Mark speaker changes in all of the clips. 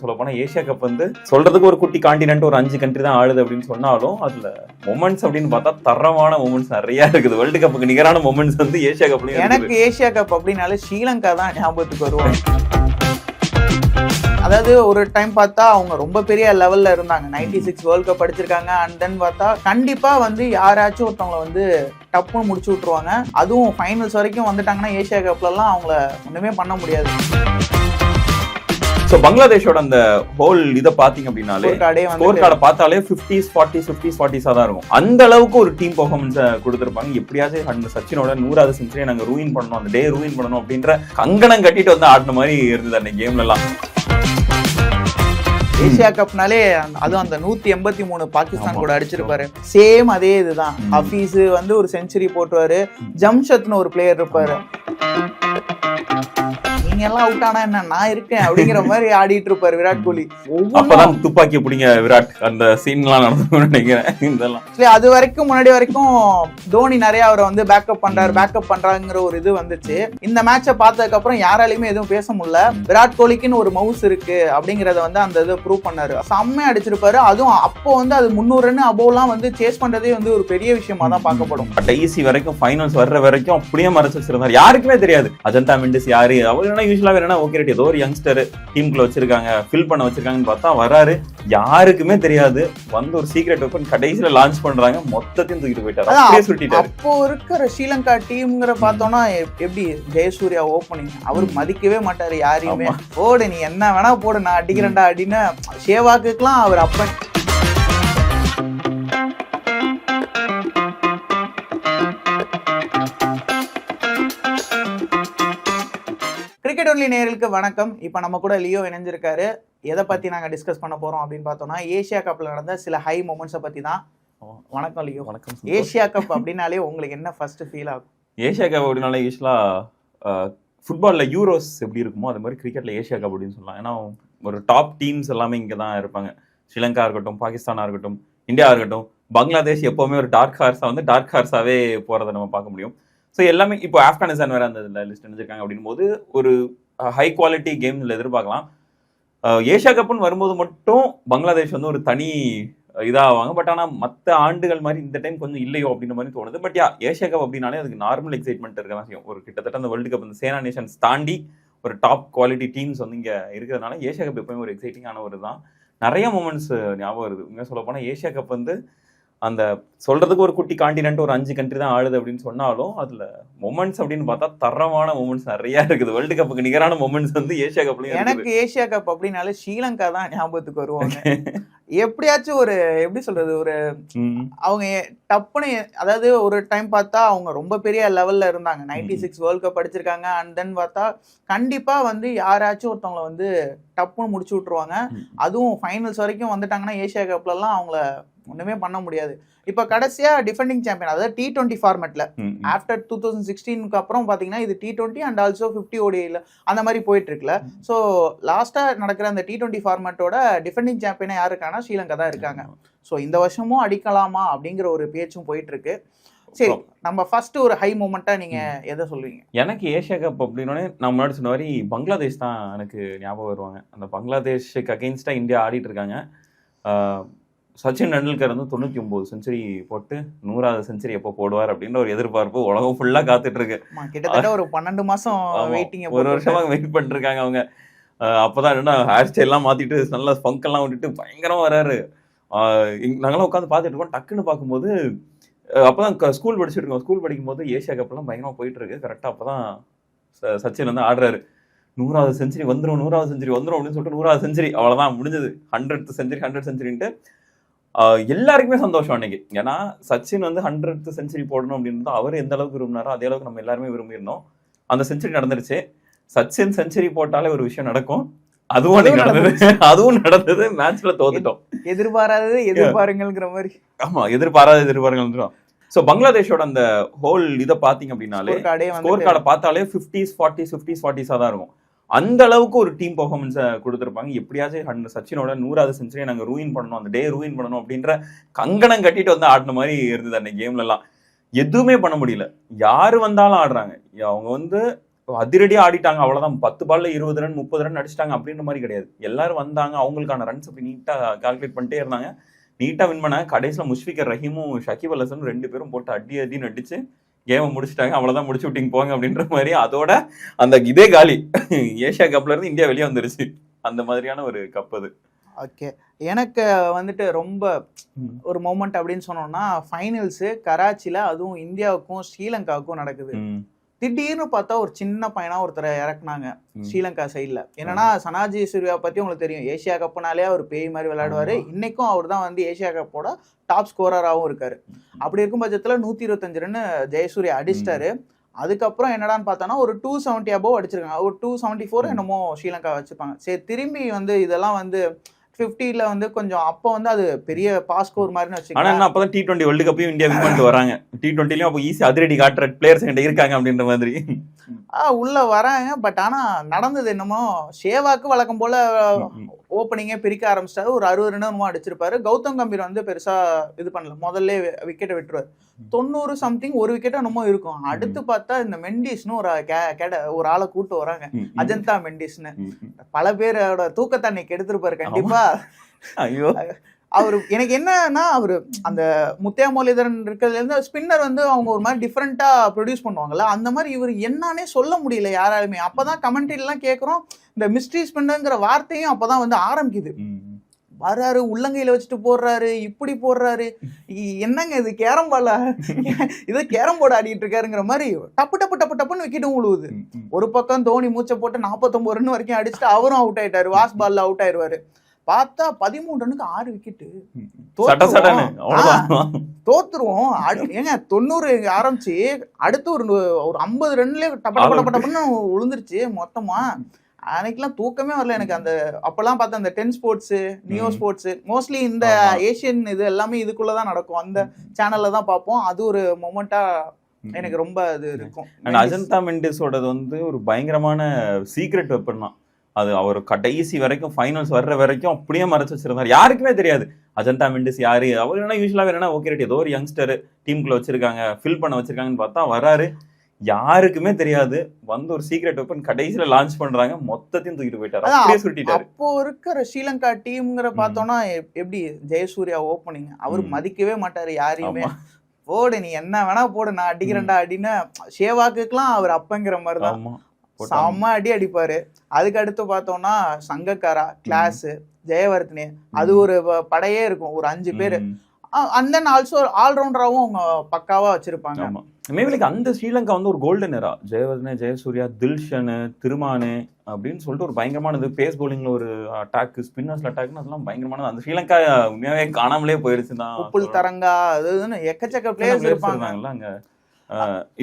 Speaker 1: சொல்ல போனால் Asia cup வந்து சொல்றதுக்கு ஒரு குட்டி காண்டினென்ட் ஒரு அஞ்சு கண்ட்ரி தான் ஆடுது அப்படின்னு சொன்னாலும் அதுல மொமெண்ட்ஸ் அப்படின்னு பார்த்தா தரமான மொமெண்ட்ஸ் நிறைய இருக்குது. வேர்ல்டு கப்புக்கு நிகரான மொமெண்ட்ஸ் வந்து ஏஷியா கப்
Speaker 2: எனக்கு ஏஷியா கப் அப்படின்னாலே ஸ்ரீலங்கா தான் ஞாபகத்துக்கு வருவாங்க. அதாவது ஒரு டைம் பார்த்தா அவங்க ரொம்ப பெரிய லெவல்ல இருந்தாங்க. நைன்டி சிக்ஸ் வேர்ல்ட் கப் அடிச்சிருக்காங்க. அண்ட் தென் பார்த்தா கண்டிப்பா வந்து யாராச்சும் ஒருத்தவங்கள வந்து டப்புன்னு முடிச்சு விட்டுருவாங்க. அதுவும் ஃபைனல்ஸ் வரைக்கும் வந்துட்டாங்கன்னா ஏஷியா கப்லலாம் அவங்கள ஒன்றுமே பண்ண முடியாது.
Speaker 1: ஸோ பங்களாதேஷோட அந்த ஹோல் இதை பாத்தீங்க அப்படின்னாலே
Speaker 2: ஸ்கோர் கார்டே
Speaker 1: பார்த்தாலே ஃபிஃப்டிஸ் ஃபார்ட்டிஸ் ஃபிஃப்டிஸ் ஃபார்ட்டிஸாக தான் இருக்கும். அந்த அளவுக்கு ஒரு டீம் பர்ஃபார்மன்ஸை கொடுத்துருப்பாங்க. எப்படியாவது அந்த சச்சினோட நூறாவது செஞ்சுரியை நாங்கள் ரூயின் பண்ணணும் அந்த டே ரூயின் பண்ணணும் அப்படின்ற கங்கணம் கட்டிட்டு வந்து ஆடின மாதிரி இருந்தது அந்த கேம்ல எல்லாம்.
Speaker 2: ஏசியா கப்னாலே அதுவும் அந்த நூத்தி எண்பத்தி மூணு பாகிஸ்தான். கூட அடிச்சிருப்பாரு. சேம் அதே இதுதான். ஹபீஸ் வந்து ஒரு செஞ்சுரி போட்டுருவாரு ஜம்ஷத்னு ஒரு பிளேயர் இருப்பாரு. நீங்க எல்லாம் அவுட் ஆனா என்ன? நான் இருக்கேன் அப்படிங்கிற மாதிரி ஆடிட்டு இருப்பாரு விராட் கோலி.
Speaker 1: அப்பதான் துப்பாக்கி பிடிங்க விராட். அந்த சீன்லாம் நடந்து நினைக்கிறேன். இதெல்லாம்.
Speaker 2: அது வரைக்கும் முன்னாடி வரைக்கும் தோனி நிறைய அவரை வந்து பேக்கப் பண்றாரு பேக்கப் பண்றாங்கிற ஒரு இது வந்துச்சு. இந்த மேட்சை பார்த்ததுக்கு அப்புறம் யாராலையுமே எதுவும் பேச முடியல. விராட் கோலிக்குன்னு ஒரு மவுஸ் இருக்கு அப்படிங்கறத வந்து அந்த இதை ப்ரூவ் பண்ணாரு. செம்மையா அடிச்சிருப்பாரு. அதுவும் அப்போ வந்து அது முந்நூறு ரன் அபோவ்லாம் வந்து சேஸ் பண்றதே வந்து ஒரு பெரிய விஷயமா தான் பார்க்கப்படும்.
Speaker 1: கடைசி வரைக்கும் ஃபைனல்ஸ் வர்ற வரைக்கும் அப்படியே மறைச்சு வச்சிருந்தாரு. யாருக்குமே தெரியாது. அஜந்தா மெண்டிஸ் யாரு? அவர் என்ன யூஸ்வலா வேணா ஓகே ரைட். ஏதோ ஒரு யங்ஸ்டர் டீமுக்குள்ள வச்சிருக்காங்க ஃபில் பண்ண வச்சிருக்காங்கன்னு பார்த்தா வராரு. யாருக்குமே தெரியாது. வந்து ஒரு சீக்ரெட் ஓப்பன் கடைசியில லான்ச் பண்றாங்க. மொத்தத்தையும் தூக்கிட்டு போயிட்டாரு. அப்படியே சுட்டிட்டாரு.
Speaker 2: அப்போ இருக்கிற ஸ்ரீலங்கா டீம்ங்கிற பார்த்தோம்னா எப்- எப்படி ஜெயசூர்யா ஓப்பனிங் அவர் மதிக்கவே மாட்டாரு யாரையுமே. போடு நீ என்ன வேணா போடு நான் அடிக்கிறேன்டா அப்படின்னு ஷேவாக்குக்கெல்லாம் அவர் அப்ப கிரிக்கெட் ஒன்லி நேயர்களுக்கு வணக்கம். இப்போ நம்ம கூட லியோ இணைஞ்சிருக்காரு. எதை பத்தி நாங்க டிஸ்கஸ் பண்ண போறோம் அப்படின்னு பார்த்தோம்னா ஏசியா கப்ல நடந்த சில ஹை மூமெண்ட்ஸை பத்தி தான். வணக்கம் லியோ.
Speaker 1: வணக்கம்
Speaker 2: ஏசியா கப் அப்படின்னாலே உங்களுக்கு என்ன ஃபர்ஸ்ட் ஃபீல் ஆகும்?
Speaker 1: ஏஷியா கப் அப்படின்னால யூஸ்வலா ஃபுட்பால்ல யூரோஸ் எப்படி இருக்குமோ அது மாதிரி கிரிக்கெட்ல ஏஷியா கப் அப்படின்னு சொல்லலாம். ஏன்னா ஒரு டாப் டீம்ஸ் எல்லாமே இங்கே தான் இருப்பாங்க. ஸ்ரீலங்கா இருக்கட்டும் பாகிஸ்தானா இருக்கட்டும் இந்தியா இருக்கட்டும் பங்களாதேஷ் எப்பவுமே ஒரு டார்க் ஹார்ஸா வந்து டார்க் ஹார்ஸாவே போறதை நம்ம பார்க்க முடியும். ஸோ எல்லாமே இப்போ ஆப்கானிஸ்தான் வேற அந்த இதில் லிஸ்ட் நினைச்சிருக்காங்க அப்படின் போது ஒரு ஹை குவாலிட்டி கேம்ல எதிர்பார்க்கலாம். ஏஷியா கப்னு வரும்போது மட்டும் பங்களாதேஷ் வந்து ஒரு தனி இதாகுவாங்க பட் ஆனால் மற்ற ஆண்டுகள் மாதிரி இந்த டைம் கொஞ்சம் இல்லையோ அப்படின்ற மாதிரி தோணுது. பட் யா ஏஷியா கப் அப்படின்னாலே அதுக்கு நார்மல் எக்ஸைட்மெண்ட் இருக்க தான் செய்யும். ஒரு கிட்டத்தட்ட அந்த வேர்ல்டு கப் இந்த சேனா நேஷன்ஸ் தாண்டி ஒரு டாப் குவாலிட்டி டீம்ஸ் வந்து இங்கே இருக்கிறதுனால ஏஷியா கப் எப்பவுமே ஒரு எக்ஸைட்டிங்கான ஒரு தான் நிறைய மூமெண்ட்ஸ் ஞாபகம் வருது. இங்கே சொல்ல போனால் ஏஷியா கப் வந்து அந்த சொல்றதுக்கு ஒரு குட்டி காண்டினென்ட் ஒரு அஞ்சு கண்ட்ரி தான் ஆடுது அப்படின்னு சொன்னாலும் அதுல மொமெண்ட்ஸ் அப்படின்னு பார்த்தா தரமான மொமெண்ட்ஸ் நிறைய இருக்குது. வேர்ல்டு கப்புக்கு நிகரான மொமெண்ட்ஸ் வந்து ஏஷியா கப்லயும்
Speaker 2: எனக்கு ஏசியா கப் அப்படின்னாலே ஸ்ரீலங்கா தான் ஞாபகத்துக்கு வருவாங்க. எப்படியாச்சும் ஒரு எப்படி சொல்றது ஒரு. அவங்க டப்புன்னு அதாவது ஒரு டைம் பார்த்தா அவங்க ரொம்ப பெரிய லெவல்ல இருந்தாங்க. நைன்டி சிக்ஸ் வேர்ல்ட் கப் அடிச்சிருக்காங்க. அண்ட் தென் பார்த்தா கண்டிப்பா வந்து யாராச்சும் ஒருத்தவங்கள வந்து டப்புன்னு முடிச்சு விட்டுருவாங்க. அதுவும் ஃபைனல்ஸ் வரைக்கும் வந்துட்டாங்கன்னா ஏசியா கப்லலாம் அவங்கள ஒண்ணுமே பண்ண முடியாது. இப்போ கடைசியா டிஃபெண்டிங் சாம்பியன் அதாவது டி டுவெண்ட்டி
Speaker 1: ம்.
Speaker 2: ஆஃப்டர் டூ தௌசண்ட் சிக்ஸ்டீனுக்கு அப்புறம் பார்த்தீங்கன்னா இது T twenty and also fifty ஓடியில் அந்த மாதிரி போயிட்டு இருக்குல்ல ஸோ லாஸ்ட்டாக நடக்கிற அந்த டி டுவெண்ட்டி ஃபார்மேட்டோட டிஃபெண்டிங் சாம்பியனாக யார் இருக்காங்கன்னா ஸ்ரீலங்கா தான் இருக்காங்க. ஸோ இந்த வருஷமும் அடிக்கலாமா அப்படிங்கிற ஒரு பேச்சும் போயிட்டு இருக்கு சரி நம்ம ஃபர்ஸ்ட் ஒரு ஹை மூமெண்ட்டாக நீங்க எதை சொல்லுவீங்க?
Speaker 1: எனக்கு ஏஷியா கப் அப்படின்னோடனே நான் முன்னாடி சொன்ன மாதிரி பங்களாதேஷ் தான் எனக்கு ஞாபகம் வருவாங்க. அந்த பங்களாதேஷுக்கு அகெயின்ஸ்டாக இந்தியா ஆடிட்டு இருக்காங்க. சச்சின் டெண்டுல்கர் வந்து தொண்ணூற்றி ஒம்பது செஞ்சுரி போட்டு நூறாவது செஞ்சுரி எப்போ போடுவார் அப்படின்ற ஒரு எதிர்பார்ப்பு உலகம் ஃபுல்லாக காத்துட்டு இருக்கு
Speaker 2: ஆமா, கிட்டத்தட்ட ஒரு பன்னெண்டு மாசம்
Speaker 1: ஆமா.
Speaker 2: வெயிட்டிங்
Speaker 1: ஒரு வருஷமா வெயிட் பண்ணிட்டு இருக்காங்க அவங்க. அப்பதான் என்ன ஹேர் ஸ்டைல்லாம் மாத்திட்டு நல்லா ஃபங்க் எல்லாம் விட்டுட்டு பயங்கரமா வராரு. நாங்கெல்லாம் உட்காந்து பார்த்துட்டு இருக்கோம். டக்குன்னு பார்க்கும்போது ஆஹ் அப்பதான் ஸ்கூல் படிச்சுட்டு இருக்கோம். ஸ்கூல் படிக்கும்போது ஏஷியா கப்லாம் பயங்கரமா போயிட்டு இருக்கு கரெக்டா அப்பதான் ச- சச்சின் வந்து ஆடுறாரு. நூறாவது செஞ்சுரி வந்துரும் நூறாவது செஞ்சுரி வந்துரும் அப்படின்னு சொல்லிட்டு நூறாவது செஞ்சுரி அவ்வளவுதான் முடிஞ்சது. ஹண்ட்ரட் செஞ்சுரி ஹண்ட்ரட் செஞ்சுரின்ட்டு எல்லாருக்குமே சந்தோஷம் அன்னைக்கு. ஏன்னா சச்சின் வந்து ஹண்ட்ரட் செஞ்சுரி போடணும் அப்படின்றது அவர் எந்த அளவுக்கு விரும்பினாரோ அதே அளவுக்கு நம்ம எல்லாருமே விரும்பியிருந்தோம். அந்த செஞ்சுரி நடந்துருச்சு. சச்சின் செஞ்சுரி போட்டாலே ஒரு விஷயம் நடக்கும். அதுவும் நடந்தது. அதுவும் நடந்தது. மேட்ச்ல தோத்துட்டோம்.
Speaker 2: எதிர்பாராதது எதிர்பாருங்கள்ங்கிற மாதிரி.
Speaker 1: ஆமா எதிர்பாராத எதிர்பாருங்கள் சோ பங்களாதேஷோட அந்த ஹோல் இதை பாத்தீங்க அப்படின்னாலே
Speaker 2: ஸ்கோர் கார்டை
Speaker 1: பார்த்தாலே ஃபிஃப்டிஸ் ஃபார்ட்டிஸ் ஃபிஃப்டிஸ் ஃபார்ட்டிஸாக தான் இருக்கும். அந்த அளவுக்கு ஒரு டீம் பர்ஃபார்மன்ஸை கொடுத்துருப்பாங்க. எப்படியாச்சும் அந்த சச்சினோட நூறாவது செஞ்சுரியை நாங்கள் ரூயின் பண்ணணும் அந்த டே ரூயின் பண்ணணும் அப்படின்ற கங்கணம் கட்டிட்டு வந்து ஆடின மாதிரி இருந்தது அந்த கேம்லலாம் எதுவுமே பண்ண முடியல. யார் வந்தாலும் ஆடுறாங்க. அவங்க வந்து அதிரடியாக ஆடிட்டாங்க அவ்வளோதான் பத்து பால்ல இருபது ரன் முப்பது ரன் அடிச்சிட்டாங்க அப்படின்ற மாதிரி கிடையாது. எல்லாரும் வந்தாங்க அவங்களுக்கான ரன்ஸ் அப்படி நீட்டாக கால்குலேட் பண்ணிட்டே இருந்தாங்க. நீட்டாக வின் பண்ணாங்க. கடைசியில் முஷ்பிகர் ரஹீமும் ஷகிப் அல் ரெண்டு பேரும் போட்டு அடி அடின்னு அடிச்சு கேமை முடிச்சிட்டாங்க. அவ்வளவுதான் முடிச்சு விட்டிங்க போங்க அப்படின்ற மாதிரி அதோட அந்த இதே காலி. ஏஷியா கப்ல இருந்து இந்தியா வெளியே வந்துருச்சு. அந்த மாதிரியான ஒரு கப் அது.
Speaker 2: ஓகே. எனக்கு வந்துட்டு ரொம்ப. ஒரு மொமெண்ட் அப்படின்னு சொன்னோம்னா ஃபைனல்ஸு கராச்சியில் அதுவும் இந்தியாவுக்கும் ஸ்ரீலங்காவுக்கும் நடக்குது. திடீர்னு பார்த்தா ஒரு சின்ன பையனா ஒருத்தரை இறக்குனாங்க. ஸ்ரீலங்கா சைடில் என்னன்னா சனாஜி சூர்யா பத்தி உங்களுக்கு தெரியும். ஏசியா கப்புனாலே அவர் பேய் மாதிரி விளையாடுவாரு. இன்னைக்கும் அவர் தான் வந்து ஏசியா கப்போட டாப் ஸ்கோரராகவும் இருக்காரு. அப்படி இருக்கும் பட்சத்துல நூத்தி இருபத்தஞ்சு ரன் ஜெயசூர்யா அடிச்சிட்டாரு. அதுக்கப்புறம் என்னடான்னு பார்த்தோன்னா ஒரு டூ செவன்ட்டி அபோவ் அடிச்சிருக்காங்க. ஒரு டூ செவன்ட்டி ஃபோர். என்னமோ ஸ்ரீலங்கா வச்சிருப்பாங்க சரி திரும்பி வந்து இதெல்லாம் வந்து ஃபிஃப்டியில் வந்து கொஞ்சம் அப்போ வந்து அது பெரிய பாஸ் ஸ்கோர் மாதிரின்னு
Speaker 1: ஆனா
Speaker 2: ஆனால்
Speaker 1: என்ன அப்பதான் டி டுவெண்ட்டி வேர்ல்டு கப்பையும் இந்தியா வின் பண்ணிட்டு வராங்க. டி டுவெண்ட்டிலையும் அப்போ ஈஸி அதிரடி காட்டுற பிளேயர்ஸ் என்கிட்ட இருக்காங்க அப்படின்ற மாதிரி.
Speaker 2: உள்ள வராங்க. பட் ஆனா நடந்தது என்னமோ ஷேவாக்கு வழக்கம் போல ஓப்பனிங்கே பிரிக்க ஆரம்பிச்சிட்டாரு. ஒரு அறுபது ரன் என்னமோ அடிச்சிருப்பாரு. கௌதம் கம்பீர் வந்து பெருசா இது பண்ணல. முதல்ல விக்கெட்டை விட்டுருவாரு. தொண்ணூறு சம்திங் ஒரு விக்கெட் என்னமோ இருக்கும். அடுத்து பார்த்தா இந்த மெண்டிஸ்னு ஒரு கெட- ஒரு ஆளை கூட்டு வராங்க. அஜந்தா மெண்டிஸ்னு. பல பேரோட தூக்கத்தை அன்னைக்கு எடுத்திருப்பாரு கண்டிப்பா.
Speaker 1: ஐயோ.
Speaker 2: அவரு எனக்கு என்னன்னா அவரு அந்த முத்தையா முரளிதரன் இருக்கிறதுல இருந்து ஸ்பின்னர் வந்து அவங்க ஒரு மாதிரி டிஃப்ரெண்டா ப்ரொடியூஸ் பண்ணுவாங்கல்ல அந்த மாதிரி இவர் என்னன்னே சொல்ல முடியல யாராலுமே. அப்பதான் கமெண்ட்ரி எல்லாம் கேக்குறோம். இந்த மிஸ்ட்ரி ஸ்பின்னர்ங்கிற வார்த்தையும் அப்பதான் வந்து ஆரம்பிக்குது. வர்றாரு உள்ளங்கையில வச்சுட்டு போடுறாரு இப்படி போடுறாரு. என்னங்க இது கேரம் பால? இது கேரம் போர்டு ஆடிட்டு இருக்காருங்கிற மாதிரி டப்பு டப்பு டப்பு டப்புன்னு விக்கெட்டும்
Speaker 1: ம்.
Speaker 2: ஒரு பக்கம் தோனி மூச்சை போட்டு நாற்பத்தொம்பது ரன் வரைக்கும் அடிச்சுட்டு அவரும் அவுட் ஆயிட்டாரு. வாஸ் பால்ல அவுட் ஆயிருவாரு. பார்த்தா பதிமூணு ரன்னுக்கு ஆறு விக்கெட்டு தோத்துருவோம். ஏங்க தொண்ணூறு ஆரம்பிச்சு அடுத்து ஒரு ஒரு ஐம்பது ரன்லயே டப்ப டப்ப டப்ப டப்புன்னு விழுந்துருச்சு மொத்தமா. அன்னைக்கெல்லாம் தூக்கமே வரல எனக்கு அந்த அப்பெல்லாம் பார்த்தா அந்த Ten Sports Neo. Sports mostly இந்த
Speaker 1: ஆமா.
Speaker 2: ஏசியன் இது எல்லாமே இதுக்குள்ளதான் நடக்கும். அந்த சேனல்ல தான் பார்ப்போம். அது ஒரு மொமெண்டா எனக்கு ரொம்ப இது இருக்கும்.
Speaker 1: அஜந்தா மெண்டிஸோடது வந்து ஒரு பயங்கரமான சீக்ரெட் வெப்பன் தான் அது அவர் கடைசி வரைக்கும் ஃபைனல்ஸ் வர்ற வரைக்கும் அப்படியே மறைச்சு வச்சிருந்தார். யாருக்குமே தெரியாது. அஜந்தா மெண்டிஸ் யாரு? அவர் என்ன யூஸ்வலாக என்ன ஓகே ரைட் ஏதோ ஒரு யங்ஸ்டர் டீமுக்குள்ள வச்சிருக்காங்க ஃபில் பண்ண வச்சிருக்காங்கன்னு பார்த்தா வராரு. யாருக்குமே தெரியாது. வந்து ஒரு சீக்ரெட் வெப்பன் கடைசியில லான்ச் பண்றாங்க. மொத்தத்தையும் தூக்கிட்டு போயிட்டாரு. அப்படியே சுருட்டிட்டாரு.
Speaker 2: அப்போ இருக்கிற ஸ்ரீலங்கா டீம்ங்கிற பார்த்தோம்னா எப்- எப்படி ஜெயசூர்யா ஓப்பனிங் அவர். மதிக்கவே மாட்டாரு யாரையுமே. போடு நீ என்ன வேணா போடு நான் அடிக்கிறேன்டா அப்படின்னு ஷேவாக்குக்கெல்லாம் அவர் அப்பங்கிற மாதிரி தான். செம்ம அடி அடிப்பாரு. அதுக்கு அடுத்து பார்த்தோம்னா சங்கக்காரா கிளாஸ் ஜெயவர்தனே. அது ஒரு படையே இருக்கும். ஒரு அஞ்சு பேர். அண்ட் தென் ஆல்சோ ஆல்ரவுண்டராகவும் அவங்க பக்காவா வச்சிருப்பாங்க.
Speaker 1: மேபி லைக் அந்த ஸ்ரீலங்கா வந்து ஒரு கோல்டன் எரா ஜெயவர்தனே ஜெயசூர்யா தில்ஷனு திருமானு அப்படின்னு சொல்லிட்டு ஒரு பயங்கரமானது. பேஸ் bowlingல ஒரு அட்டாக் ஸ்பின்னர்ஸ்ல அட்டாக்னு அதெல்லாம் பயங்கரமானது. அந்த ஸ்ரீலங்கா உண்மையாவே காணாமலே போயிருச்சு தான்
Speaker 2: தரங்கா அது எக்கச்சக்க பிளேயர்ஸ் இருப்பாங்க.
Speaker 1: இருந்தாங்கல்ல அங்க.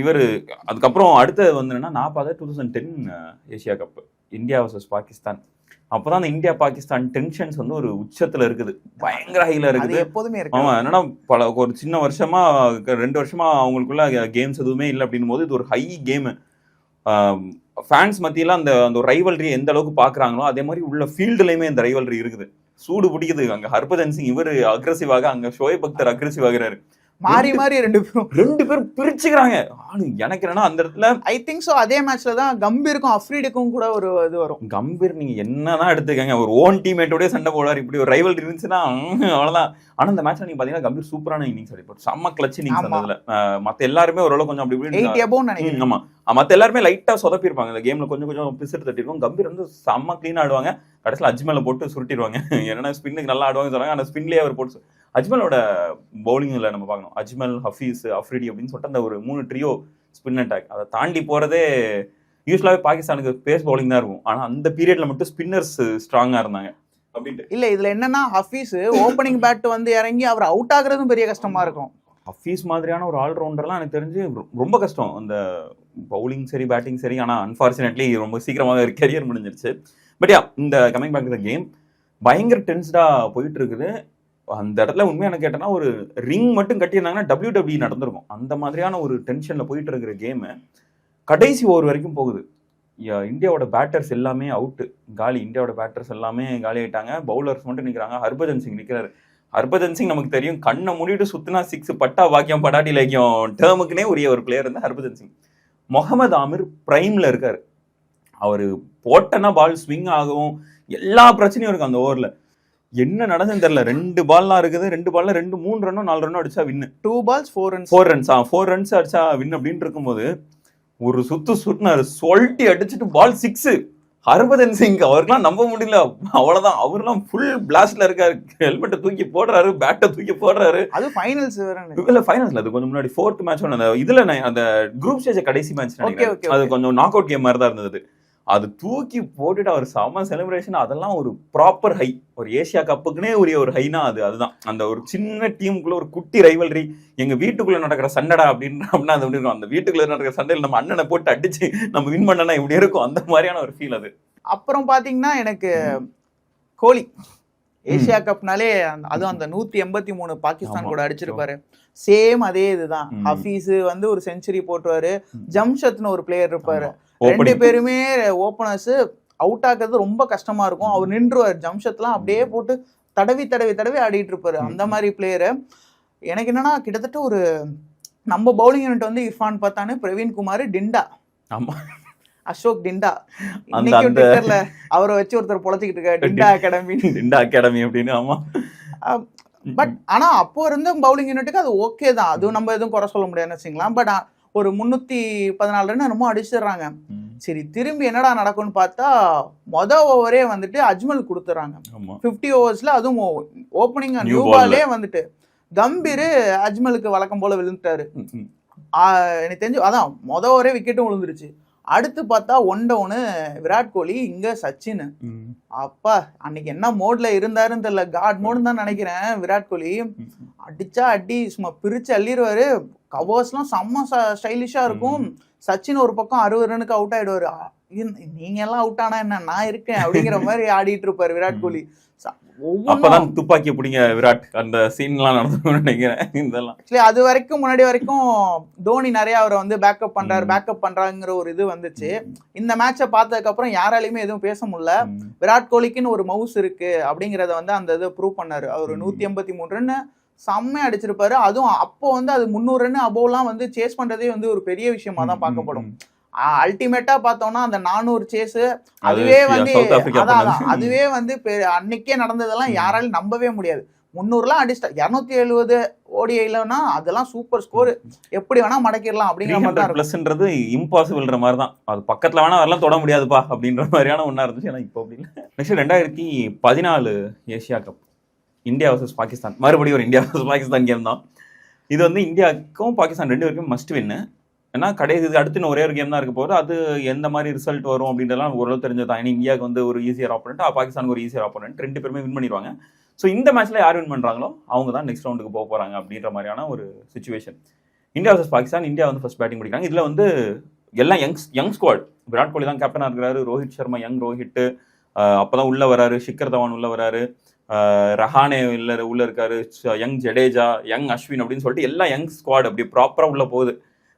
Speaker 1: இவரு அதுக்கப்புறம் அடுத்தது வந்து என்னன்னா நான் பார்த்தா two thousand ten Asia cup. India versus Pakistan. அப்பதான் அந்த இந்தியா பாகிஸ்தான் டென்ஷன்ஸ் வந்து ஒரு உச்சத்துல இருக்குது. பயங்கர ஹைல இருக்குது.
Speaker 2: எப்போதுமே இருக்கு.
Speaker 1: ஆமா என்னன்னா பல ஒரு சின்ன வருஷமா ரெண்டு வருஷமா அவங்களுக்குள்ள கேம்ஸ் எதுவுமே இல்லை அப்படின்னும் போது இது ஒரு ஹை கேம் ஃபேன்ஸ் மத்தியில அந்த அந்த ரைவல்ரி எந்த அளவுக்கு பாக்குறாங்களோ அதே மாதிரி உள்ள ஃபீல்டுலயுமே இந்த ரைவல்ரி இருக்குது. சூடு பிடிக்குது. அங்க ஹர்பஜன் சிங் இவர் அக்ரஸிவாக அங்க ஷோயப் அக்தர் அக்ரஸிவ் ஆகுறாரு.
Speaker 2: மாறி மாறி ரெண்டு பேரும்.
Speaker 1: ரெண்டு பேரும் பிரிச்சுக்கிறாங்க. ஆளு எனக்கு என்னன்னா அந்த இடத்துல
Speaker 2: ஐ திங்க் ஸோ அதே மேட்ச்ல தான் கம்பீருக்கும் அஃப்ரீடுக்கும் கூட ஒரு இது வரும்.
Speaker 1: கம்பீர் நீங்க என்னதான் எடுத்துக்கங்க ஒரு ஓன் டீமேட்டோடய சண்டை போடுவார் இப்படி ஒரு ரைவல் இருந்துச்சுன்னா ம், அவ்வளவுதான். ஆனா இந்த மேட்ச்ல நீங்க பாத்தீங்கன்னா கம்பீர் சூப்பரான இன்னிங்ஸ் அடிப்பார். செம்ம கிளச் இன்னிங்ஸ் அஹ், மத்த எல்லாருமே ஓரளவு கொஞ்சம் அப்படி இப்படி ஆமா. மத்த எல்லாருமே லைட்டா சொதப்பிருப்பாங்க இந்த கேம்ல கொஞ்சம் கொஞ்சம் பிசிறு தட்டிருக்கும் கம்பீர் வந்து செம்ம க்ளீன் ஆடுவாங்க. கடைசியில் அஜ்மலை போட்டு சுருட்டிடுவாங்க. ஏன்னா ஸ்பின்னுக்கு நல்லா ஆடுவாங்க சொன்னாங்க ஆனால் ஸ்பின்லேயே அவர் போட்டு அஜ்மலோட பவுலிங்கில் நம்ம பார்க்கணும். அஜ்மல் ஹஃபீஸ் அஃப்ரிடி அப்படின்னு சொல்லிட்டு அந்த ஒரு மூணு ட்ரியோ ஸ்பின் அட்டாக் அதை தாண்டி போகிறதே யூஸ்வலாகவே பாகிஸ்தானுக்கு பேஸ் பவுலிங் தான் இருக்கும். ஆனால் அந்த பீரியடில் மட்டும் ஸ்பின்னர்ஸ் ஸ்ட்ராங்காக இருந்தாங்க. அப்படின்ட்டு.
Speaker 2: இல்லை இதில் என்னன்னா ஹஃபீஸ் ஓப்பனிங் பேட் வந்து இறங்கி அவர் அவுட் ஆகுறதும் பெரிய கஷ்டமாக இருக்கும்.
Speaker 1: ஹஃபீஸ் மாதிரியான ஒரு ஆல்ரவுண்டர்லாம் எனக்கு தெரிஞ்சு ரொம்ப கஷ்டம். அந்த பவுலிங் சரி பேட்டிங் சரி ஆனால் அன்ஃபார்ச்சுனேட்லி ரொம்ப சீக்கிரமாக கெரியர் முடிஞ்சிருச்சு. பட் யா இந்த கமிங் பேக் த கேம் பயங்கர டென்ஸ்டாக போயிட்டு இருக்குது அந்த இடத்துல உண்மையான கேட்டேன்னா ஒரு ரிங் மட்டும் கட்டியிருந்தாங்கன்னா டபிள்யூ டபிள்யூ நடந்திருக்கும். அந்த மாதிரியான ஒரு டென்ஷனில் போயிட்டு இருக்கிற கேமு கடைசி ஓவர் வரைக்கும் போகுது. இந்தியாவோட பேட்டர்ஸ் எல்லாமே அவுட்டு காலி இந்தியாவோட பேட்டர்ஸ் எல்லாமே காலி ஆயிட்டாங்க பவுலர்ஸ் மட்டும் நிற்கிறாங்க ஹர்பஜன் சிங் நிற்கிறாரு ஹர்பஜன் சிங் நமக்கு தெரியும். கண்ணை மூடிட்டு சுத்தினா சிக்ஸ் பட்டா பாக்கியம் படாட்டி லைக்கியம் டேர்முக்குனே உரிய ஒரு பிளேயர் இருந்தா ஹர்பஜன் சிங். முகமது ஆமிர் பிரைம்ல இருக்காரு. அவரு போட்டனா பால் ஸ்விங் ஆகும். எல்லா பிரச்சனையும் இருக்கும் அந்த ஓவர்ல என்ன நடந்ததுன்னு தெரியல. ரெண்டு பால்லாம் இருக்குது. ரெண்டு பால்ல ரெண்டு மூணு ரன்னோ நாலு ரன்னோ அடிச்சா win
Speaker 2: two balls four runs
Speaker 1: four runs four runs அடிச்சா வின் அப்படின்னு இருக்கும்போது ஒரு சுத்து சுட்டினாரு சொல்லிட்டு அடிச்சுட்டு பால் சிக்ஸ் ஹர்பதன் சிங் அவருக்கெல்லாம் நம்ப முடியல. அவ்வளவுதான். அவர்லாம் ஃபுல் பிளாஸ்ட்ல இருக்காரு. ஹெல்மெட்டை தூக்கி போடுறாரு பேட்டை தூக்கி போடுறாரு.
Speaker 2: அது ஃபைனல்ஸ் வேற
Speaker 1: இல்ல ஃபைனல்ஸ்ல அது கொஞ்சம் முன்னாடி ஃபோர்த் மேட்ச் அந்த இதுல நான் அந்த குரூப் ஸ்டேஜ் கடைசி மேட்ச் அது. கொஞ்சம் நாக் அவுட் கேம் மாதிரி தான் இருந்தது. அது தூக்கி போட்டுட்டு அவர் செம செலிப்ரேஷன் அதெல்லாம் ஒரு ப்ராப்பர் ஹை ஒரு ஏசியா கப்புக்குனே உரிய ஒரு ஹைனா அது அதுதான். அந்த ஒரு சின்ன டீமுக்குள்ள ஒரு குட்டி ரைவல்ரி எங்க வீட்டுக்குள்ள நடக்கிற சண்டைடா அப்படின்னு அப்படின்னா அது இருக்கும்? அந்த வீட்டுக்குள்ள நடக்கிற சண்டையில் நம்ம அண்ணனை போட்டு அடிச்சு நம்ம வின் பண்ணனா இப்படி இருக்கும்? அந்த மாதிரியான ஒரு ஃபீல் அது.
Speaker 2: அப்புறம் பாத்தீங்கன்னா எனக்கு கோலி. ஏசியா கப்னாலே அதுவும் அந்த நூத்தி எண்பத்தி மூணு பாகிஸ்தான். கூட அடிச்சிருப்பாரு. சேம் அதே இதுதான்.
Speaker 1: ம்.
Speaker 2: ஹஃபீஸ் வந்து ஒரு செஞ்சுரி போட்டுருவாரு.
Speaker 1: ம்.
Speaker 2: ஜம்ஷத்னு ஒரு பிளேயர் இருப்பாரு. ரெண்டு பேருமே ஓபனர்ஸ் அவுட் ஆக்குறது ரொம்ப கஷ்டமா இருக்கும். அவர் நின்றுவார் ஜம்ஷத்லாம் அப்படியே போட்டு தடவி தடவி தடவி ஆடிட்டு இருப்பாரு. அந்த மாதிரி பிளேயரு எனக்கு என்னன்னா கிட்டத்தட்ட ஒரு நம்ம பவுலிங் யூனிட் வந்து இர்ஃபான் பத்தானு பிரவீன் குமார் டிண்டா.
Speaker 1: ஆமா.
Speaker 2: அசோக் டிண்டா. இன்னைக்கு ட்விட்டர்ல அவரை வச்சு ஒருத்தர் பொழைச்சிக்கிட்டு இருக்காரு. டிண்டா அகாடமி.
Speaker 1: இந்த அகாடமி அப்படின்னு ஆமா.
Speaker 2: பட் ஆனா அப்போ இருந்த பவுலிங் யூனிட்டுக்கு அது ஓகே தான். அதுவும் நம்ம எதுவும் குறை சொல்ல முடியாதுன்னு வச்சுக்கலாம் பட் ஒரு முன்னூத்தி பதினாலு ரன் என்னமோ அடிச்சிடுறாங்க. சரி திரும்பி என்னடா நடக்கும்னு பார்த்தா மொத ஓவரே வந்துட்டு அஜ்மல் கொடுத்துறாங்க ஃபிஃப்டி ஓவர்ஸ்ல அதுவும் ஓப்பனிங் நியூ. பாலே வந்துட்டு. கம்பீர் அஜ்மலுக்கு வழக்கம் போல விழுந்துட்டாரு. எனக்கு தெரிஞ்சு அதான் மொத ஓவரே விக்கெட்டும் விழுந்துருச்சு. அடுத்து பார்த்தா ஒன் டவுனு விராட் கோலி இங்க சச்சின் அப்பா அன்னைக்கு என்ன மோட்ல இருந்தாருன்னு தெரியல. காட் மோடுன்னு தான் நினைக்கிறேன் விராட் கோலி. அடிச்சா அடி சும்மா பிரிச்சு அள்ளிடுவாரு கவர்ஸ்லாம் செம்ம ஸ்டைலிஷா இருக்கும். சச்சின் ஒரு பக்கம் அறுபது ரனுக்கு அவுட் ஆயிடுவாரு. நீங்க எல்லாம் அவுட் ஆனா என்ன? நான் இருக்கேன் அப்படிங்கிற மாதிரி ஆடிட்டு இருப்பாரு விராட் கோலி.
Speaker 1: அப்பதான் துப்பாக்கி பிடிங்க விராட். அந்த சீன்லாம் நடந்ததுன்னு நினைக்கிறேன். இதெல்லாம்.
Speaker 2: ஆக்சுவலி அது வரைக்கும் முன்னாடி வரைக்கும் தோனி நிறைய அவரை வந்து பேக்கப் பண்றாரு. பேக்கப் பண்றாங்கிற ஒரு இது வந்துச்சு. இந்த மேட்சை பார்த்ததுக்கு அப்புறம் யாராலையுமே எதுவும் பேச முடியல. விராட் கோலிக்குன்னு ஒரு மவுஸ் இருக்கு அப்படிங்கறத வந்து அந்த இதை ப்ரூவ் பண்ணாரு. அவர். நூத்தி எண்பத்தி மூணு ரன் செம்மையா அடிச்சிருப்பாரு. அதுவும் அப்போ வந்து அது முந்நூறு ரன் அபோவ்லாம் வந்து சேஸ் பண்றதே வந்து ஒரு பெரிய விஷயமா தான் பார்க்கப்படும். அல்டிமேட்டா பார்த்தோம்னா அந்த நானூறு சேஸ்
Speaker 1: அது
Speaker 2: அதுவே வந்து. அதுவே வந்து அன்னைக்கே நடந்ததெல்லாம். யாராலும் நம்பவே முடியாது. முந்நூறுலாம் அடிச்சிட்டா இரநூத்தி எழுபது ஓடிஐலன்னா அதெல்லாம் சூப்பர் ஸ்கோர் எப்படி வேணா மடக்கிடலாம் அப்படிங்கிற மாதிரி தான்
Speaker 1: 300
Speaker 2: இருக்கும்.
Speaker 1: பிளஸ்ன்றது இம்பாசிபிள்ன்ற மாதிரி தான் அது பக்கத்துல வேணா அதெல்லாம் தொட முடியாதுப்பா அப்படின்ற மாதிரியான ஒண்ணா இருந்துச்சு. ஆனா இப்போ அப்படி இல்லை. நெக்ஸ்ட் ரெண்டாயிரத்தி பதினாலு Asia cup. India versus Pakistan மறுபடியும் ஒரு இந்தியா வர்சஸ் பாகிஸ்தான் கேம் தான். இது வந்து இந்தியாவுக்கும் பாகிஸ்தான் ரெண்டு பேருக்கும் மஸ்ட் வின்னு ஏன்னா கடைசி இது அடுத்து ஒரே ஒரு கேம் தான் இருக்க போகுது. அது எந்த மாதிரி ரிசல்ட் வரும் அப்படின்றதெல்லாம் ஓரளவு தெரிஞ்சதா ஏன்னா இந்தியாவுக்கு வந்து ஒரு ஈஸியர் ஆப்போனண்ட் பாகிஸ்தானுக்கு ஒரு ஈஸியர் ஆப்போனண்ட் ரெண்டு பேருமே வின் பண்ணிடுவாங்க. ஸோ இந்த மேட்ச்ல யார் வின் பண்ணுறாங்களோ அவங்க தான் நெக்ஸ்ட் ரவுண்டுக்கு போக போகிறாங்க அப்படின்ற மாதிரியான ஒரு situation India versus Pakistan India வந்து ஃபர்ஸ்ட் பேட்டிங் பிடிக்கிறாங்க. இதில் வந்து எல்லாம் youngs young squad Virat Kohli தான் கேப்டனாக இருக்கிறாரு. ரோஹித் சர்மா யங் ரோஹித் அப்போ தான் உள்ளே வராரு. ஷிக்கர் தவான் உள்ளே வராரு. ரஹானே உள்ள உள்ள இருக்காரு யங் ஜடேஜா யங் அஸ்வின் அப்படின்னு சொல்லிட்டு எல்லாம் யங் ஸ்குவாட் அப்படி ப்ராப்பரா உள்ள போகுது.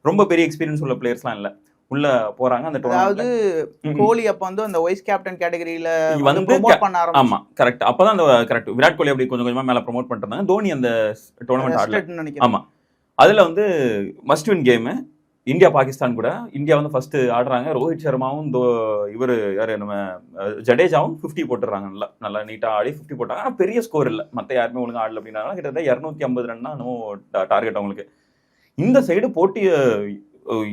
Speaker 1: ரொம்ப பெரிய எக்ஸ்பீரியன்ஸ் உள்ள பிளேயர்ஸ்லாம் இல்ல. உள்ள போறாங்க அந்த
Speaker 2: அதாவது. கோலி அப்ப வந்து அந்த வைஸ் கேப்டன் கேட்டகரியில
Speaker 1: வந்து
Speaker 2: பண்ண
Speaker 1: ஆமா கரெக்ட் அப்பதான் அந்த கரெக்ட் விராட் கோலி அப்படி கொஞ்சம் கொஞ்சமா மேல ப்ரோமோட் பண்ணிட்டு தோனி அந்த டோர்னமெண்ட் ஆடல. ஆமா. அதுல வந்து must win game India Pakistan கூட. இந்தியா வந்து ஃபர்ஸ்ட் ஆடுறாங்க. ரோஹித் சர்மாவும் தோ இவர் யாரு நம்ம ஜடேஜாவும் 50 போட்டுறாங்க நல்லா நல்லா நீட்டாக ஆடி 50 போட்டாங்க. ஆனால் பெரிய ஸ்கோர் இல்லை. மற்ற யாருமே ஒழுங்காக ஆடல அப்படின்னா கிட்டத்தட்ட இரநூத்தி ஐம்பது ரன் தான் டார்கெட் அவங்களுக்கு. இந்த சைடு போட்டி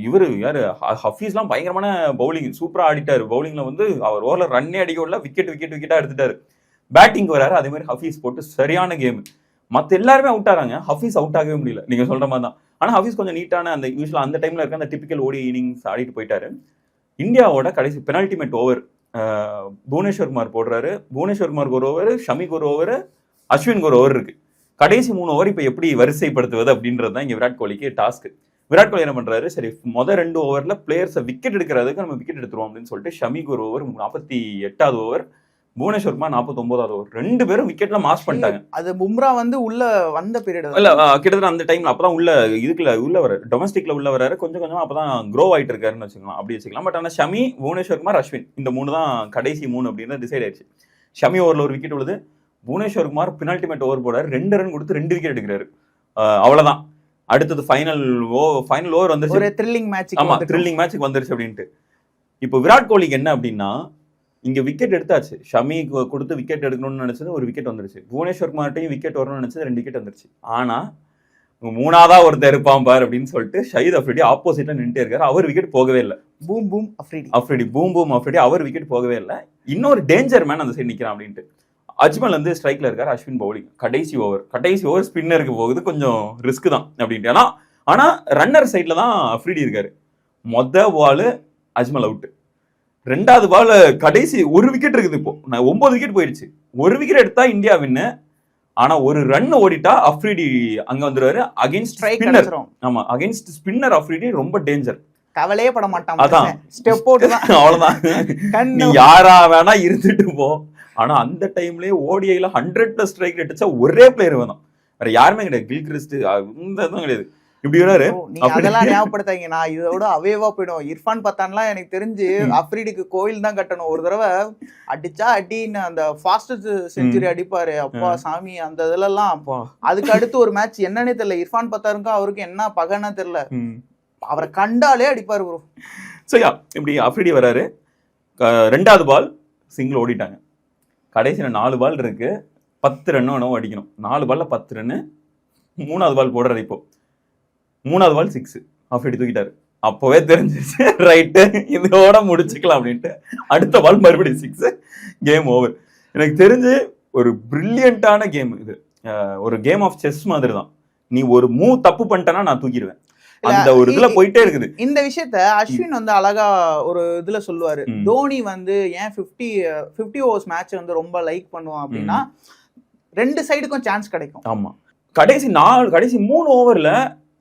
Speaker 1: இவர் யார் ஹ- ஹஃபீஸ்லாம் பயங்கரமான பவுலிங் சூப்பராக ஆடிட்டார். பவுலிங்ல வந்து அவர் ஓரில் ரன்னே அடிக்க விடல. விக்கெட் விக்கெட் விக்கெட்டாக எடுத்துட்டாரு. பேட்டிங் வராரு. அதே மாதிரி ஹஃபீஸ் போட்டு சரியான கேம் மற்ற எல்லாருமே அவுட் ஆகிறாங்க ஹஃபீஸ் அவுட் ஆகவே முடியல. நீங்கள் சொல்கிற மாதிரி தான் ஆனால் ஹஃபீஸ் கொஞ்சம் நீட்டான அந்த யூஸ்வலாக அந்த டைமில் இருக்க அந்த டிப்பிக்கல் ஓடி இன்னிங்ஸ் ஆடிட்டு போயிட்டாரு. இந்தியாவோட கடைசி பெனால்டிமேட் ஓவர் புவனேஸ்வர் குமார் போடுறாரு. புவனேஸ்வர் குமார் ஒரு ஓவர் ஷமிக்கு ஒரு ஓவர் அஸ்வின் ஒரு ஓவர் இருக்கு. கடைசி மூணு ஓவர் இப்போ எப்படி வரிசைப்படுத்துவது அப்படின்றது தான் இங்க விராட் கோலிக்கு டாஸ்க் விராட் கோலி என்ன பண்ணுறாரு சரி மொதல் ரெண்டு ஓவரில் பிளேயர்ஸை விக்கெட் எடுக்கிறதுக்கு நம்ம விக்கெட் எடுத்துருவோம் அப்படின்னு சொல்லிட்டு ஷமிக்கு ஒரு ஓவர் நாற்பத்தி எட்டாவது ஓவர் புவனேஸ்வர் குமார் நாற்பத்தி ஒன்பதாவது ஓவர். ரெண்டு பேரும் விக்கெட்ல மாஸ் பண்ணிட்டாங்க.
Speaker 2: அது பும்ரா வந்து உள்ள வந்த பீரியட்
Speaker 1: இல்ல கிட்டத்தட்ட அந்த டைம்ல அப்பதான் உள்ள இதுக்குள்ள உள்ள வர டொமஸ்டிக்ல உள்ள வராரு. கொஞ்சம் கொஞ்சமா அப்பதான் க்ரோ ஆயிட்டு இருக்காருன்னு வச்சுக்கலாம் அப்படி வச்சுக்கலாம். பட் ஆனா ஷமி புவனேஸ்வர் குமார் அஸ்வின் இந்த மூணு தான் கடைசி மூணு அப்படின்னு டிசைட் ஆயிடுச்சு. ஷமி ஓவர்ல ஒரு விக்கெட் விழுது புவனேஸ்வர் குமார் பினால்டிமேட் ஓவர் போடாரு ரெண்டு ரன் கொடுத்து ரெண்டு விக்கெட் எடுக்கிறாரு. அவ்வளவுதான். அடுத்தது ஃபைனல் ஓ ஃபைனல் ஓவர் வந்துருச்சு.
Speaker 2: ஒரு த்ரில்லிங் மேட்ச்
Speaker 1: ஆமா த்ரில்லிங் மேட்ச்சுக்கு வந்துருச்சு அப்படின்ட்டு. இப்போ விராட் கோலிக்கு என்ன அப்படின்னா இங்க விக்கெட் எடுத்தாச்சு. ஷமி கொடுத்து விக்கெட் எடுக்கணும்னு நினைச்சது ஒரு விக்கெட் வந்துருச்சு. புவனேஸ்வர் குமார்ட்டையும் விக்கெட் வரணும்னு நினைச்சது ரெண்டு விக்கெட் வந்துருச்சு. ஆனா மூணாவதா ஒருத்தர் இருப்பான் பார் அப்படின்னு சொல்லிட்டு ஷஹீத் அஃப்ரிடி ஆப்போசிட்ல நின்றுட்டே இருக்காரு. அவர் விக்கெட் போகவே இல்லை.
Speaker 2: Boom boom Afridi.
Speaker 1: Afridi boom boom Afridi அவர் விக்கெட் போகவே இல்லை. இன்னொரு டேஞ்சர் மேன் அந்த சைடு நிக்கிறான் அப்படின்ட்டு. அஜ்மல் வந்து ஸ்ட்ரைக்ல இருக்காரு அஸ்வின் பவுலிங். கடைசி ஓவர் கடைசி ஓவர் ஸ்பின்னருக்கு போகுது கொஞ்சம் ரிஸ்க் தான் அப்படின்ட்டு. ஆனா ஆனா ரன்னர் சைட்ல தான் அஃப்ரிடி இருக்காரு. மொத பால் அஜ்மல் அவுட் ரெண்டாவது பால் கடைசி ஒரு விக்கெட் இருக்குது இப்போ. நான் ஒன்பது விக்கெட் போயிடுச்சு. ஒரு விக்கெட் எடுத்தா இந்தியா வின்னு ஆனா ஒரு ரன் ஓடிட்டா அஃப்ரிடி அங்க வந்துருவாரு. அகைன்ஸ்ட் ஸ்பின்னர் ஆமா அகைன்ஸ்ட் ஸ்பின்னர் அஃப்ரிடி ரொம்ப டேஞ்சர்
Speaker 2: கவலையே பட மாட்டான்.
Speaker 1: அதான்.
Speaker 2: ஸ்டெப் போட்டு தான்
Speaker 1: அவ்வளவுதான் நீ யாரா வேணா இருந்துட்டு போ. ஆனா அந்த டைம்லயே ஓடிஐல ஹண்ட்ரட் பிளஸ் ஸ்ட்ரைக் அடிச்சா ஒரே பிளேயர் வேணும் வேற யாருமே கிடையாது. கில் கிறிஸ்ட் இந்த இதுவும் கிடையாது. இப்படி வராரு?
Speaker 2: அதெல்லாம் ஞாபகப்படுத்தாங்க நான் இதோட அவேவா போயிடும். இர்ஃபான் பத்தான்லாம் எனக்கு தெரிஞ்சு அஃப்ரிடிக்கு கோயில் தான் கட்டணும். ஒரு தடவை அடிச்சா அடின்னு அந்த ஃபாஸ்டஸ்ட் செஞ்சுரி அடிப்பாரு. அப்பா சாமி அந்த இதுல எல்லாம்
Speaker 1: அப்பா.
Speaker 2: அதுக்கு அடுத்து ஒரு மேட்ச் என்னன்னே தெரியல. இர்ஃபான் பத்தாருக்கும் அவருக்கு என்ன பகன்னு தெரியல. அவரை கண்டாலே அடிப்பாரு ப்ரோ
Speaker 1: சரியா இப்படி அஃப்ரிடி வராரு. ரெண்டாவது பால் சிங்கிள் ஓடிட்டாங்க. கடைசியில் நாலு பால் இருக்கு. பத்து ரன் வேணும் அடிக்கணும். நாலு பால்ல பத்து ரன்னு மூணாவது பால் போடுறாரு இப்போ. மூணாவது பால் சிக்ஸ் அஃப்ரிடி தூக்கிட்டாரு அப்போவே தெரிஞ்சிச்சு ரைட்டு இதோட முடிச்சுக்கலாம் அப்படின்ட்டு. அடுத்த பால் மறுபடியும் சிக்ஸ் கேம் ஓவர் எனக்கு தெரிஞ்சு ஒரு பிரில்லியண்டான கேம் இது. ஒரு கேம் ஆஃப் செஸ் மாதிரி தான் நீ ஒரு மூவ் தப்பு பண்ணிட்டேன்னா நான் தூக்கிடுவேன். அந்த ஒரு இதுல போயிட்டே இருக்குது.
Speaker 2: இந்த விஷயத்த அஸ்வின் வந்து அழகா ஒரு இதுல சொல்லுவாரு. தோனி வந்து ஏன் 50 50 ஓவர்ஸ் மேட்ச் வந்து ரொம்ப லைக் பண்ணுவான் அப்படின்னா ரெண்டு சைடுக்கும் சான்ஸ் கிடைக்கும்.
Speaker 1: ஆமா. கடைசி நாலு கடைசி மூணு ஓவர்ல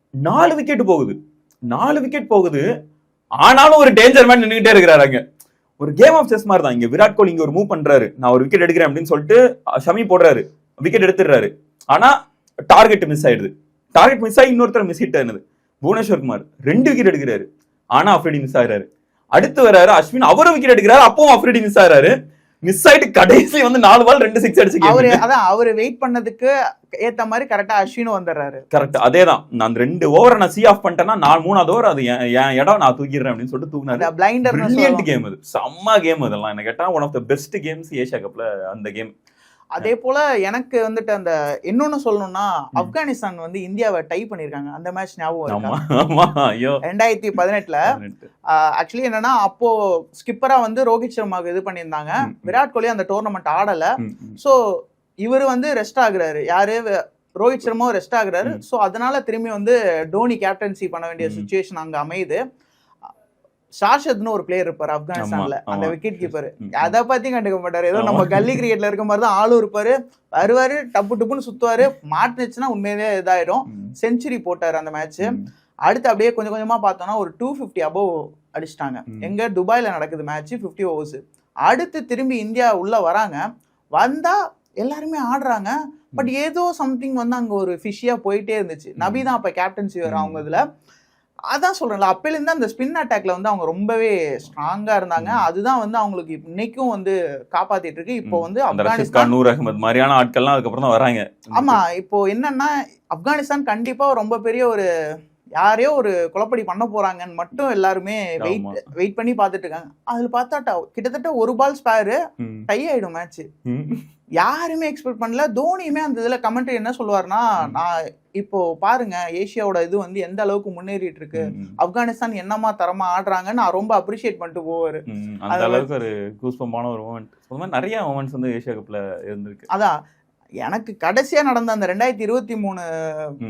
Speaker 1: நாலு விக்கெட் போகுது. நாலு விக்கெட் போகுது. ஆனாலும் ஒரு டேஞ்சர் மேன் நின்றுகிட்டே இருக்கிறாரு அங்க. ஒரு கேம் ஆஃப் செஸ் மாதிரி தான் இங்க விராட் கோலி இங்க ஒரு மூவ் பண்றாரு. நான் ஒரு விக்கெட் எடுக்கிறேன் அப்படின்னு சொல்லிட்டு ஷமி போடுறாரு. விக்கெட் எடுத்துடுறாரு. ஆனா டார்கெட் மிஸ் ஆயிடுது. டார்கெட் மிஸ் ஆகி இன்னொருத்தர் மிஸ் ஹிட் ஆனது. புவனேஸ்வர் குமார் ரெண்டு விக்கெட் எடுக்கிறாரு. ஆனா அஃப்ரிடி மிஸ் ஆகிறாரு. அடுத்து வராரு அஸ்வின். அவரும் விக்கெட் எடுக்கிறாரு. அப்பவும் அஃப்ரிடி மிஸ் ஆகிறாரு. மிஸ் ஆயிட்டு கடைசி வந்து நாலு பால் ரெண்டு சிக்ஸ் அடிச்சு
Speaker 2: அவரு அதான் அவரு வெயிட் பண்ணதுக்கு ஏத்த மாதிரி கரெக்டா அஸ்வினும் வந்துடுறாரு.
Speaker 1: கரெக்ட் அதேதான். நான் அந்த ரெண்டு ஓவரை நான் சி ஆஃப் பண்ணிட்டேன்னா நான் மூணாவது ஓவர் அது என் இடம் நான் தூக்கிடுறேன் அப்படின்னு சொல்லிட்டு தூக்குனாரு.
Speaker 2: பிளைண்டர்
Speaker 1: கேம் அது. செம்ம கேம் அதெல்லாம். என்ன கேட்டா one of the best games Asia கப்ல அந்த கேம்
Speaker 2: அதே போல எனக்கு வந்துட்டு அந்த இன்னொன்னு சொல்லணும்னா ஆப்கானிஸ்தான் வந்து இந்தியாவை டை பண்ணிருக்காங்க அந்த மேட்ச் ஞாபகம் ரெண்டாயிரத்தி பதினெட்டுல ஆக்சுவலி என்னன்னா அப்போ ஸ்கிப்பரா வந்து ரோஹித் சர்மாவுக்கு இது பண்ணியிருந்தாங்க. விராட் கோலி அந்த டோர்னமெண்ட் ஆடல. ஸோ இவர் வந்து ரெஸ்ட் ஆகுறாரு. யாரு? ரோஹித் சர்மாவும் ரெஸ்ட் ஆகுறாரு. ஸோ அதனால திரும்பி வந்து டோனி கேப்டன்சி பண்ண வேண்டிய. சுச்சுவேஷன் அங்க அமையுது. ஷாஷத்னு ஒரு பிளேயர் இருப்பாரு ஆப்கானிஸ்தான்ல. அந்த. Wicket keeper. அதை பத்தி கண்டுக்க மாட்டாரு. ஏதோ. நம்ம கல்லி கிரிக்கெட்ல இருக்க மாதிரி தான் ஆளும் இருப்பாரு. வருவாரு டப்பு டப்புன்னு சுத்துவாரு. மாட்டுனுச்சுன்னா உண்மையிலேயே இதாயிடும். செஞ்சுரி போட்டாரு அந்த மேட்ச். அடுத்து அப்படியே கொஞ்சம் கொஞ்சமா பார்த்தோம்னா ஒரு டூ ஃபிஃப்டி அபவ் அடிச்சிட்டாங்க. எங்க துபாயில நடக்குது மேட்ச் 50 ஓவர்ஸ் அடுத்து திரும்பி இந்தியா உள்ள வராங்க. வந்தா எல்லாருமே ஆடுறாங்க. பட் ஏதோ சம்திங் வந்து அங்க ஒரு ஃபிஷியா போயிட்டே இருந்துச்சு. நபி தான் அப்ப கேப்டன்சி வரும். அவங்க இதுல. அதான் சொல்றேன்ல அப்பையிலேருந்து அந்த ஸ்பின் அட்டாக்ல வந்து அவங்க ரொம்பவே ஸ்ட்ராங்கா இருந்தாங்க. அதுதான் வந்து அவங்களுக்கு இன்னைக்கும் வந்து காப்பாத்திட்டு இருக்கு இப்போ. வந்து ஆப்கானிஸ்தான்
Speaker 1: கான் நூர் அகமது மாதிரியான ஆட்கள்லாம் அதுக்கப்புறம் தான் வராங்க
Speaker 2: ஆமா இப்போ என்னன்னா ஆப்கானிஸ்தான் கண்டிப்பா ரொம்ப பெரிய ஒரு யாரையோ ஒரு குழப்படி பண்ண போறாங்கன்னு மட்டும் எல்லாருமே வெயிட். வெயிட் பண்ணி பார்த்துட்டு இருக்காங்க. அதுல பார்த்தாட்டா கிட்டத்தட்ட ஒரு பால் ஸ்பேரு டை ஆயிடும் மேட்ச். யாருமே எக்ஸ்பெக்ட் பண்ணல. தோனியுமே அந்த இதுல கமெண்ட்ரி என்ன சொல்லுவாருன்னா
Speaker 1: ம்.
Speaker 2: நான் இப்போ பாருங்க ஏசியாவோட இது வந்து எந்த அளவுக்கு முன்னேறிட்டு இருக்கு. ஆப்கானிஸ்தான் என்னமா தரமா ஆடுறாங்கன்னு நான் ரொம்ப அப்ரிஷியேட் பண்ணிட்டு போவாரு.
Speaker 1: அந்த அளவுக்கு ஒரு கூஸ்பம்பான ஒரு மூமெண்ட் நிறைய மூமெண்ட்ஸ் வந்து ஏஷியா கப்ல இருந்திருக்கு.
Speaker 2: அதான். எனக்கு கடைசியா நடந்த அந்த ரெண்டாயிரத்தி இருபத்தி மூணு.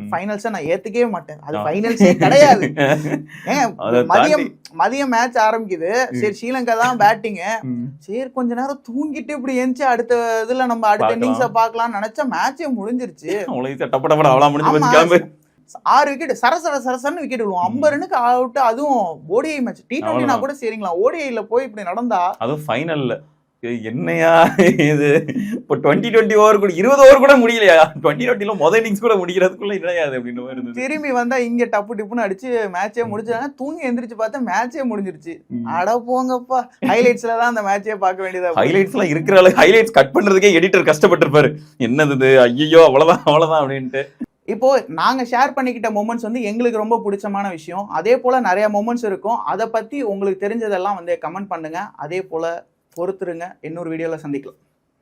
Speaker 2: ஃபைனல்ஸை நான் ஏத்துக்கவே மாட்டேன். அது. ஃபைனல்ஸே கிடையாது. மதியம் மதியம் மேட்ச் ஆரம்பிக்குது. சரி ஸ்ரீலங்கா தான் பேட்டிங்
Speaker 1: ம்.
Speaker 2: சரி கொஞ்ச நேரம் தூங்கிட்டு இப்படி எந்திச்சு அடுத்த இதுல நம்ம அடுத்த. இன்னிங்ஸ பார்க்கலாம் நினைச்சா மேட்சே முடிஞ்சிருச்சு. ஆறு விக்கெட் சர சர சரசன்னு விக்கெட் விழுவோம்
Speaker 1: ம்.
Speaker 2: ஐம்பது ரனுக்கு அவுட் அதுவும் ஓடிஐ மேட்ச் டி டுவெண்ட்டினா. கூட சரிங்களா? ஓடிஐல போய் இப்படி நடந்தா
Speaker 1: அதுவும் ஃபைனல்ல என்னையா இது? இப்போ டுவெண்ட்டி டுவெண்ட்டி ஓவர் கூட இருபது ஓவர் கூட முடியலையா? டுவெண்ட்டி டுவெண்ட்டில முதல் இன்னிங்ஸ் கூட முடிக்கிறதுக்குள்ள மாதிரி இருந்தது.
Speaker 2: திரும்பி வந்தா இங்க டப்பு டிப்புன்னு அடிச்சு மேட்சே முடிச்சாங்க தூங்கி எந்திரிச்சு பார்த்தா மேட்சே முடிஞ்சிருச்சு. அட போங்கப்பா. ஹைலைட்ஸ்ல தான் அந்த மேட்சே பார்க்க வேண்டியதா போச்சு.
Speaker 1: ஹைலைட்ஸ் எல்லாம் இருக்கிற அளவுக்கு ஹைலைட்ஸ் கட் பண்றதுக்கே எடிட்டர் கஷ்டப்பட்டிருப்பாரு. என்னது ஐயோ அவ்வளவுதான் அவ்வளவுதான் அப்படின்ட்டு.
Speaker 2: இப்போ நாங்க ஷேர் பண்ணிக்கிட்ட மூமெண்ட்ஸ் வந்து எங்களுக்கு ரொம்ப பிடிச்சமான விஷயம். அதே போல நிறைய மூமெண்ட்ஸ் இருக்கும். அதை பத்தி உங்களுக்கு தெரிஞ்சதெல்லாம் வந்து கமெண்ட் பண்ணுங்க. அதே போல பொறுத்துருங்க. இன்னொரு வீடியோவில் சந்திக்கலாம்.